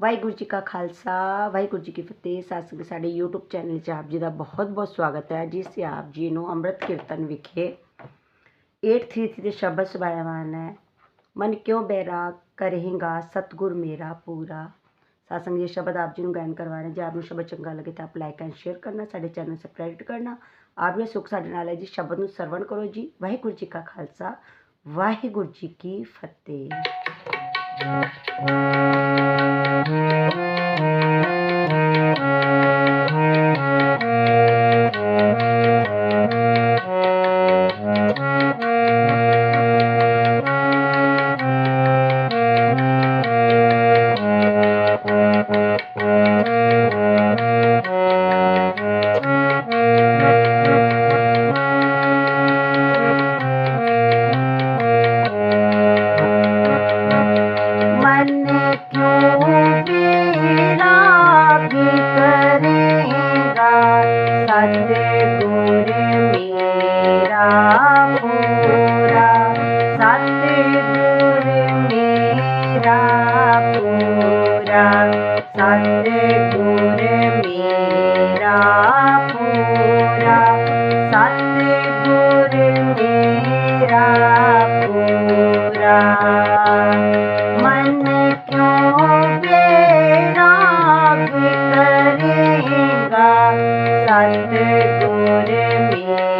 ਵਾਹਿਗੁਰੂ ਜੀ ਕਾ ਖਾਲਸਾ ਵਾਹਿਗੁਰੂ ਜੀ ਕੀ ਫਤਿਹ ਸਾਸੰਗ ਸਾਡੇ YouTube channel 'ਚ ਆਪ ਜੀ ਦਾ ਬਹੁਤ-ਬਹੁਤ ਸਵਾਗਤ ਹੈ ਜਿਸ 'ਚ ਆਪ ਜੀ ਨੂੰ ਅੰਮ੍ਰਿਤ ਕੀਰਤਨ ਵਿਖੇ 833 ਦੇ ਸ਼ਬਦ ਸੁਭਾਇਆਵਾਨ ਹੈ ਮਨ ਕਿਉਂ ਬੈਰਾਗ ਕਰੇਗਾ ਸਤਗੁਰ ਮੇਰਾ ਪੂਰਾ ਸਾਸੰਗ ਇਹ ਸ਼ਬਦ ਆਪ ਜੀ ਨੂੰ ਗਾਇਨ ਕਰਵਾਉਣਾ ਜੇ ਆਪ ਨੂੰ ਸ਼ਬਦ ਚੰਗਾ ਲੱਗੇ ਤਾਂ ਆਪ ਲਾਈਕ ਐਂਡ ਸ਼ੇਅਰ ਕਰਨਾ ਸਾਡੇ ਚੈਨਲ ਨੂੰ ਸਬਸਕ੍ਰਾਈਬ ਕਰਨਾ ਆਪ ਵੀ ਸੁਖ ਸਾਡੇ ਨਾਲ ਹੈ ਜੀ ਸ਼ਬਦ ਨੂੰ ਸਰਵਣ ਕਰੋ ਜੀ ਵਾਹਿਗੁਰੂ ਜੀ ਕਾ ਖਾਲਸਾ ਵਾਹਿਗੁਰੂ ਜੀ ਕੀ ਫਤਿਹ मन सतगुर Mm-hmm.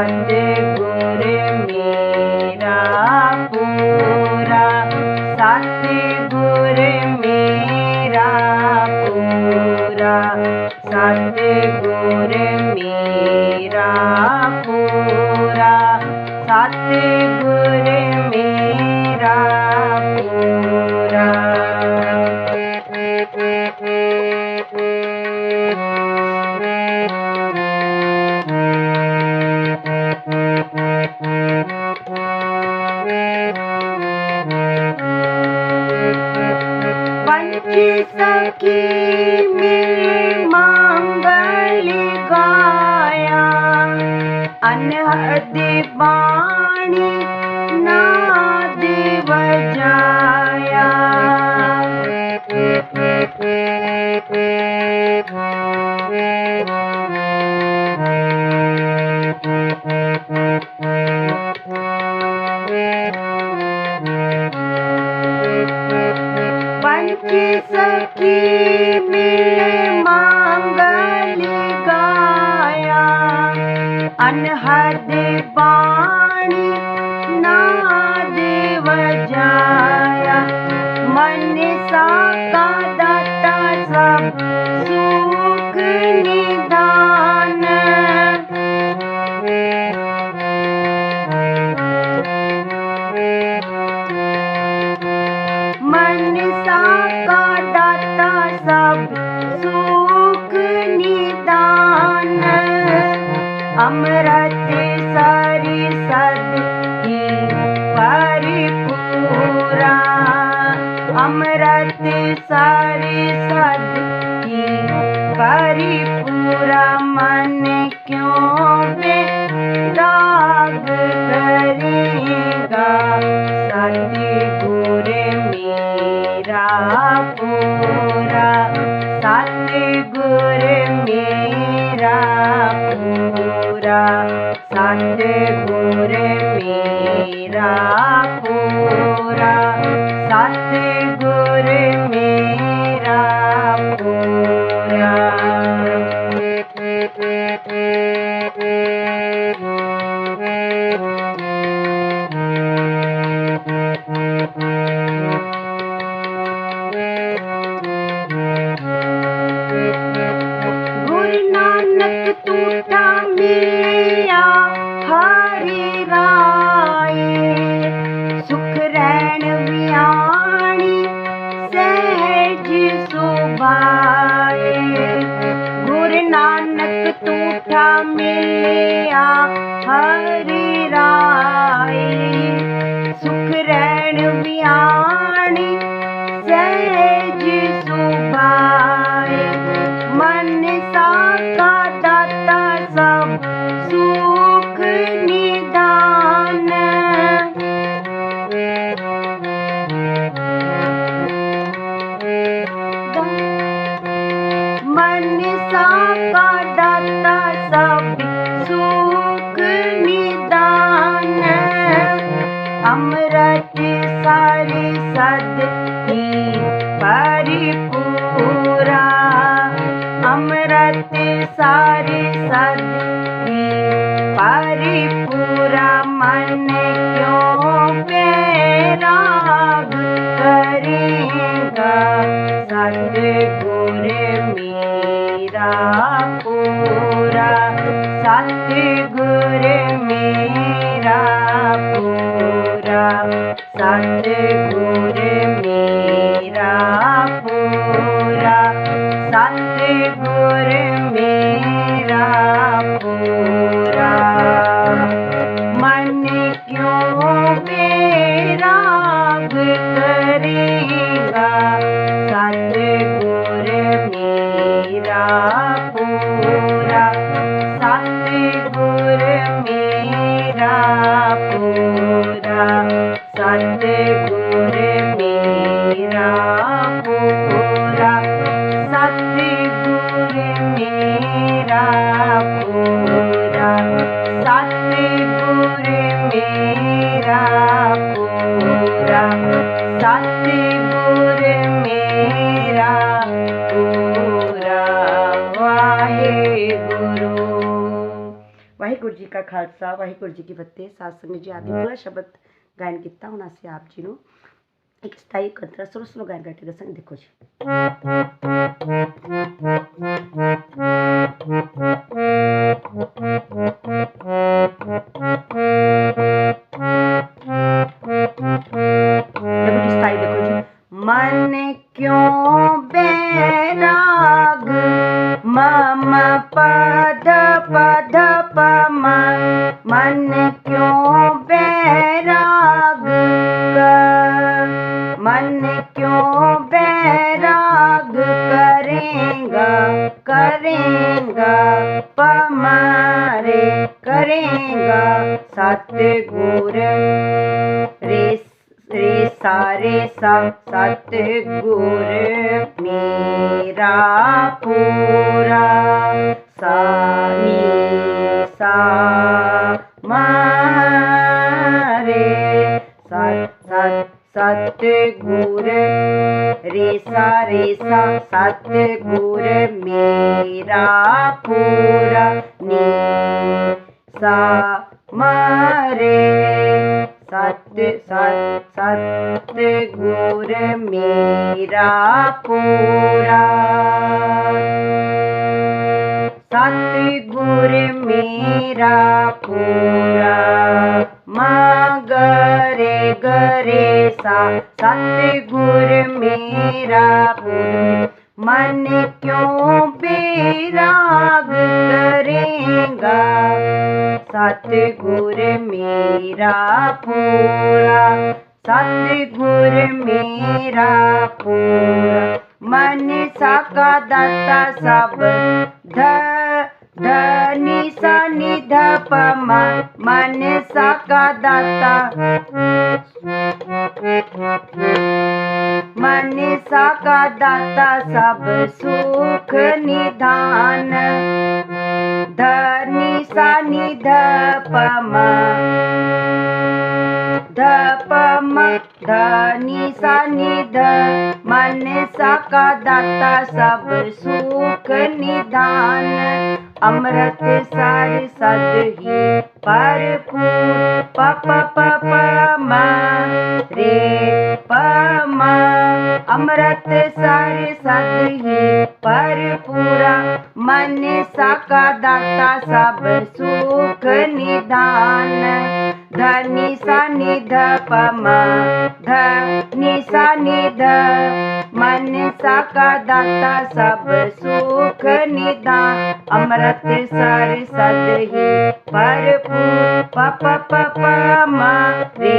सतगुर मांगल गाया अनहद अनहद सब सुख निदान अमृत tutta परिपूरा मन क्यों बेराग मेरा पूरा सतगुर मेरा पूरा ਵਾਹਿਗੁਰੂ ਵਾਹਿਗੁਰੂ ਜੀ ਕਾ ਖਾਲਸਾ ਵਾਹਿਗੁਰੂ ਜੀ ਕੀ ਫਤਿਹ ਸਾਧ ਸੰਗਤ ਜੀ ਆਦਿ ਪੂਰਾ ਸ਼ਬਦ ਗਾਇਨ ਕੀਤਾ ਹੁਣ ਅਸੀਂ ਆਪ ਜੀ ਨੂੰ ਇੱਕ ਸਥਾਈ ਕੰਤਰਾ ਸੁਰ ਸੁਰ ਗਾਇਨ ਕਰਕੇ ਦੱਸਾਂਗੇ ਦੇਖੋ ਜੀ देखो सतगुर मेरा पूरा। सानी सा मारे। सत सत सतगुर रे सा रे सा। सतगुर मेरा पूरा। नी सा मारे। सत सत सतगुर मेरा पूरा। सतगुर मेरा पूरा। मगरे गरे गरे सा सतगुर मेरा पूरा। मन क्यों बेराग करेगा? सतगुर मेरा पूरा, सतगुर मेरा पूरा। मन साका दाता सब, ध, धनी सा निध पम मन साका दाता मन साका दाता सब, सुख निधान। धनी सा निध पम धपम धनी सा निध मन साका दाता सब सुख निधान। अमृत सार सद ही परपूर पप पप म रे पम। अमृत सार सद ही परपूरा मन साका दाता सब सुख निधान धनी सा निध पम सा निध। मन दाता सब सुख निधान अमृत सर सद ही परपूर पप पप म रे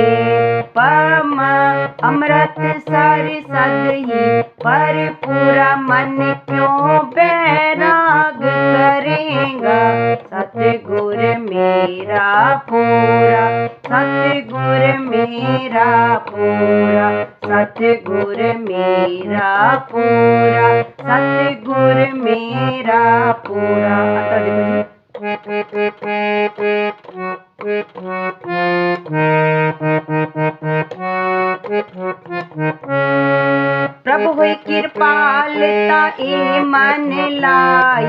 पम अमृत सर सद ही परपूरा मन क्यों बैराग करेगा? सतगुर मेरा पूरा, सतगुर मेरा पूरा, सतगुर मेरा पूरा, सतगुर मेरा पूरा। देखो जी कृपालता ई मन लाई।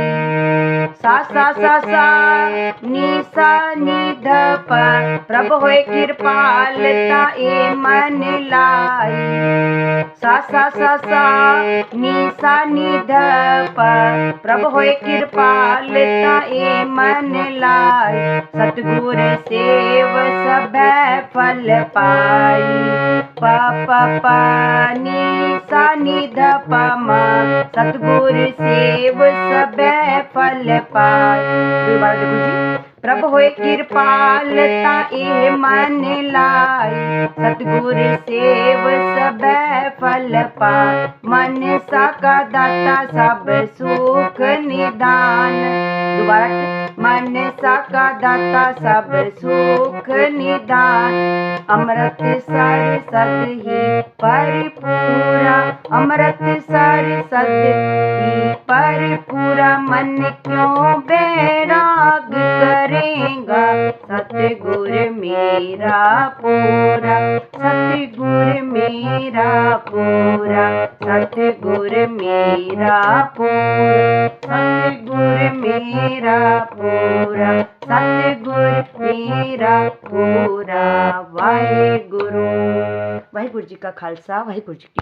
सा सा सा सा, नी सा, नी, ध, प। प्रभु होय कृपालता ई मन लाई। सा सा सा सा, नी सा, नी, ध, प। प्रभु होय कृपालता ई मन लाई। सतगुर सेव सब फल पाई। प प प, नी, सा, नी, ध तो प्रभु सतगुर प्रभ कृपाल मन लाई। सतगुर सेव सब फल पा मन सका दाता सब सुख निदान। दोबारा मन साका दाता सब सुख निदान। अमृत सर सत ही परिपूरा। अमृत सर सत ही परिपूरा। मन क्यों बैराग करेगा? सतगुर मेरा पूरा, सतगुर मेरा पूरा, सतगुर मेरा पूरा, सतगुर मेरा पूरा, सतगुर मेरा पूरा वाहे गुरु वाहे गुरु जी का खालसा वाहे गुरु जी की